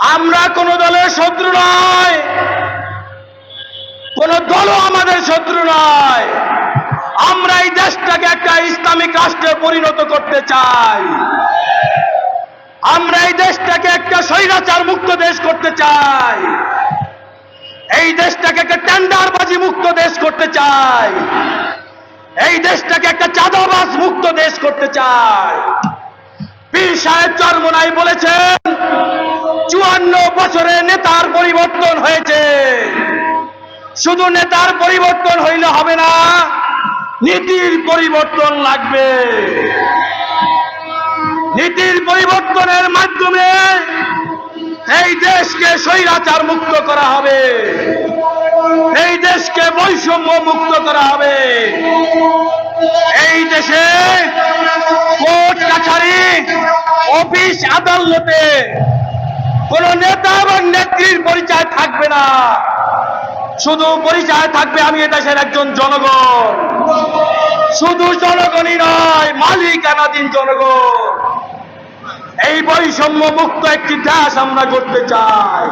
আমরা কোন দলের শত্রু নয়। কোন দলও আমাদের শত্রু নয়। আমরা এই দেশটাকে একটা ইসলামিক রাষ্ট্রে পরিণত করতে চাই। আমরা এই দেশটাকে একটা স্বৈরাচার মুক্ত দেশ করতে চাই। এই দেশটাকে একটা টেন্ডারবাজি মুক্ত দেশ করতে চাই। এই দেশটাকে একটা চাঁদাবাজ মুক্ত দেশ করতে চাই। পীর সাহেব চরমনাই বলেছেন চুয়ান্ন বছরে নেতার পরিবর্তন হয়েছে। শুধু নেতার পরিবর্তন হইলে হবে না, নীতির পরিবর্তন লাগবে। নীতির পরিবর্তনের মাধ্যমে এই দেশকে স্বৈরাচার মুক্ত করা হবে। এই দেশকে বৈষম্য মুক্ত করা হবে। এই দেশে কোর্ট কাছারি, অফিস আদালতে কোন নেতা এবং নেত্রীর পরিচয় থাকবে না। শুধু পরিচয় থাকবে আমি এ দেশের একজন জনগণ। শুধু জনগণই নয়, মালিকানাধীন জনগণ। এই বৈষম্য মুক্ত একটি দেশ আমরা করতে চাই।